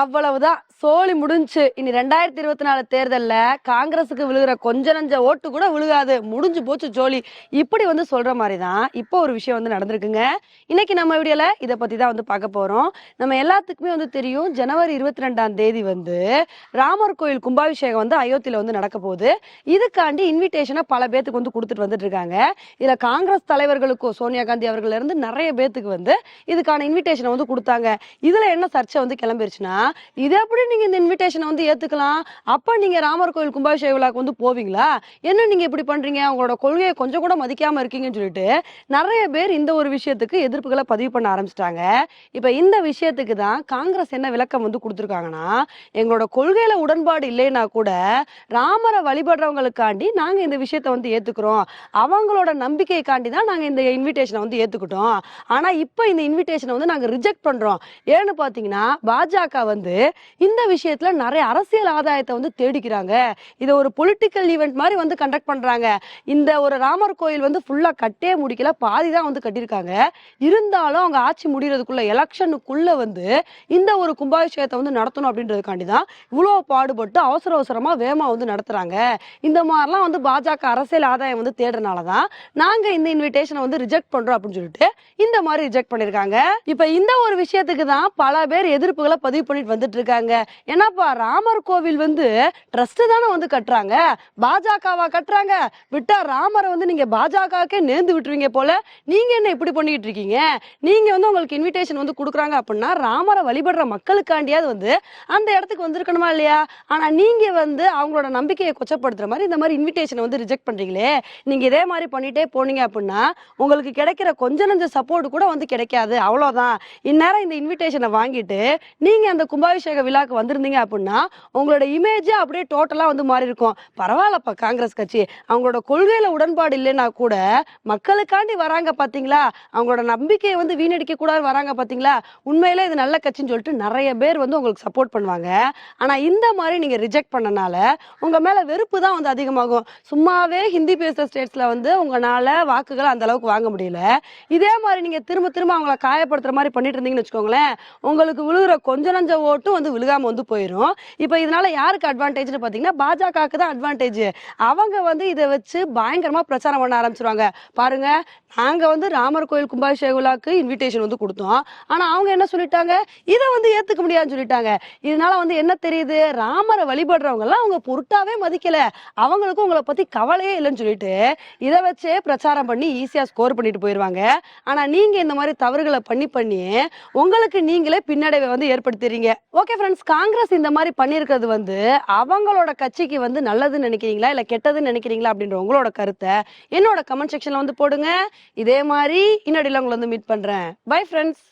அவ்வளவுதான். சோழி முடிஞ்சு. இனி ரெண்டாயிரத்தி இருபத்தி நாலு தேர்தல்ல காங்கிரஸுக்கு விழுகிற கொஞ்ச நஞ்ச ஓட்டு கூட விழுகாது. முடிஞ்சு போச்சு ஜோலி இப்படி வந்து சொல்ற மாதிரி தான் இப்போ ஒரு விஷயம் வந்து நடந்திருக்குங்க. இன்னைக்கு நம்ம வீடியோல இதை பத்தி தான் வந்து பார்க்க போறோம். நம்ம எல்லாத்துக்குமே வந்து தெரியும் ஜனவரி இருபத்தி ரெண்டாம் தேதி வந்து ராமர் கோயில் கும்பாபிஷேகம் வந்து அயோத்தியில வந்து நடக்க போகுது. இதுக்காண்டி இன்விடேஷனை பல பேத்துக்கு வந்து கொடுத்துட்டு வந்துட்டு இருக்காங்க. இதுல காங்கிரஸ் தலைவர்களுக்கும் சோனியா காந்தி அவர்கள் இருந்து நிறைய பேத்துக்கு வந்து இதுக்கான இன்விடேஷனை வந்து கொடுத்தாங்க. இதுல என்ன சர்ச்சை வந்து கிளம்பிருச்சுன்னா இதை எப்படி நீங்க இந்த இன்விடேஷனை வந்து ஏத்துக்கலாம்? அப்ப நீங்க ராமர் கோயில் கும்பாபிஷேக விழாக்கு வந்து போவீங்களா? என்ன நீங்க இப்படி பண்றீங்க? உங்களோட கொள்கையை கொஞ்சம் கூட மதிக்காம இருக்கீங்கன்னு சொல்லிட்டு நிறைய பேர் இந்த ஒரு விஷயத்துக்கு எதிர்ப்புகளை பதிவு பண்ண ஆரம்பிச்சிட்டாங்க. இப்ப இந்த விஷயத்துக்கு தான் காங்கிரஸ் என்ன விளக்கம் வந்து கொடுத்துருக்காங்கன்னா எங்களோட கொள்கையில உடன்பாடு இல்லைன்னா கூட ராமரை வழிபடுறவங்களுக்காண்டி நாங்க இந்த விஷயத்த வந்து ஏத்துக்கிறோம். அவங்களோட நம்பிக்கைக்காண்டி தான் நாங்க இந்த இன்விடேஷனை வந்து ஏத்துக்கிட்டோம். ஆனா இப்ப இந்த இன்விடேஷனை வந்து நாங்க ரிஜெக்ட் பண்றோம். ஏன்னு பாத்தீங்கன்னா பாஜக வந்து இந்த விஷயத்துல நிறைய அரசியல் ஆதாயத்தை வந்து தேடிக்கிறாங்க. இதை ஒரு பொலிட்டிக்கல் ஈவெண்ட் மாதிரி வந்து கண்டக்ட் பண்றாங்க. இந்த ஒரு ராமர் கோயில் வந்து ஃபுல்லா கட்டே முடிக்கல பாதி தான் வந்து கட்டியிருக்காங்க. இருந்தாலும் அவங்க ஆட்சி முடிகிறதுக்குள்ள எலெக்ஷனுக்குள்ள வந்து இந்த ஒரு கும்பாபிஷேகத்தை வந்து நடத்தணும் அப்படின்றதுக்காண்டி தான் இவ்வளோ பாடுபட்டு அவசர அவசரமா வேமா வந்து நடத்துறாங்க. இந்த மாதிரிலாம் வந்து பாஜக அரசியல் ஆதாயம் வந்து தேடுறனால தான் நாங்க இந்த இன்விடேஷனை வந்து ரிஜெக்ட் பண்றோம் அப்படின்னு சொல்லிட்டு இந்த மாதிரி ரிஜெக்ட் பண்ணிருக்காங்க இப்ப இந்த ஒரு விஷயத்துக்கு தான் பல பேர் எதிர்ப்புகளை பதிவு பண்ணி பண்ணிட்டு வந்துட்டு இருக்காங்க ஏன்னாப்பா ராமர் கோவில் வந்து ட்ரஸ்ட் தானே வந்து கட்டுறாங்க? பாஜகவா கட்டுறாங்க? விட்டா ராமரை வந்து நீங்க பாஜகவுக்கே நேர்ந்து விட்டுருவீங்க போல. நீங்க என்ன இப்படி பண்ணிட்டு இருக்கீங்க? நீங்க வந்து உங்களுக்கு இன்விடேஷன் வந்து கொடுக்குறாங்க அப்படின்னா ராமரை வழிபடுற மக்களுக்காண்டியாவது வந்து அந்த இடத்துக்கு வந்திருக்கணுமா இல்லையா? ஆனா நீங்க வந்து அவங்களோட நம்பிக்கையை கொச்சப்படுத்துற மாதிரி இந்த மாதிரி இன்விடேஷனை வந்து ரிஜெக்ட் பண்றீங்களே. நீங்க இதே மாதிரி பண்ணிட்டே போனீங்க அப்படின்னா உங்களுக்கு கிடைக்கிற கொஞ்ச நஞ்ச சப்போர்ட் கூட வந்து கிடைக்காது. அவ்வளவுதான். இந்நேரம் இந்த இன்விடேஷனை வாங்கிட்டு நீங்க அந்த கும்பாபிஷேக விழாக்கு வந்திருந்தீங்க அப்படின்னா உங்களோட இமேஜே அப்படியே டோட்டலாக வந்து மாறி இருக்கும் பரவாயில்லப்பா காங்கிரஸ் கட்சி. அவங்களோட கொள்கையில் உடன்பாடு இல்லைன்னா கூட மக்களுக்காண்டி வராங்க பார்த்தீங்களா அவங்களோட நம்பிக்கையை வந்து வீணடிக்க கூடாது வராங்க பார்த்தீங்களா உண்மையிலே இது நல்ல கட்சின்னு சொல்லிட்டு நிறைய பேர் வந்து உங்களுக்கு சப்போர்ட் பண்ணுவாங்க. ஆனா இந்த மாதிரி நீங்க ரிஜெக்ட் பண்ணனால உங்க மேல வெறுப்பு தான் வந்து அதிகமாகும். சும்மாவே ஹிந்தி பேசுற ஸ்டேட்ஸ்ல வந்து உங்களால வாக்குகள் அந்த அளவுக்கு வாங்க முடியல. இதே மாதிரி நீங்க திரும்ப திரும்ப அவங்கள காயப்படுத்துற மாதிரி பண்ணிட்டு இருந்தீங்கன்னு வச்சுக்கோங்களேன் உங்களுக்கு விழுகிற கொஞ்ச நஞ்ச ஓட்டும் வந்து விழுகாம வந்து போயிடும் இப்போ இதனால யாருக்கு அட்வான்டேஜ்னு பார்த்தீங்கன்னா பாஜகவுக்கு தான் அட்வான்டேஜ் அவங்க வந்து இதை வச்சு பயங்கரமா பிரச்சாரம் பண்ண ஆரம்பிச்சிருவாங்க. பாருங்க நாங்க வந்து ராமர் கோயில் கும்பாபிஷேக விழாக்கு இன்விடேஷன் வந்து கொடுத்தோம். ஆனா அவங்க என்ன சொல்லிட்டாங்க? இதை வந்து ஏத்துக்க முடியாதுன்னு சொல்லிட்டாங்க. இதனால வந்து என்ன தெரியுது? ராமரை வழிபடுறவங்க எல்லாம் அவங்க பொருட்டாவே மதிக்கல. அவங்களுக்கும் உங்களை பத்தி கவலையே இல்லைன்னு சொல்லிட்டு இதை வச்சே பிரச்சாரம் பண்ணி ஈஸியா ஸ்கோர் பண்ணிட்டு போயிருவாங்க. ஆனா நீங்க இந்த மாதிரி தவறுகளை பண்ணி பண்ணி உங்களுக்கு நீங்களே பின்னடைவை வந்து ஏற்படுத்துறீங்க. ஓகே ஃப்ரெண்ட்ஸ் காங்கிரஸ் இந்த மாதிரி பண்ணியிருக்கிறது வந்து அவங்களோட கட்சிக்கு வந்து நல்லதுன்னு நினைக்கிறீங்களா? இல்ல கெட்டதுன்னு நினைக்கிறீங்களா? அப்படின்ற உங்களோட கருத்தை என்னோட கமெண்ட் செக்ஷன்ல வந்து போடுங்க. இதே மாதிரி இன்னடியில் உங்களை வந்து மீட் பண்றேன். Bye friends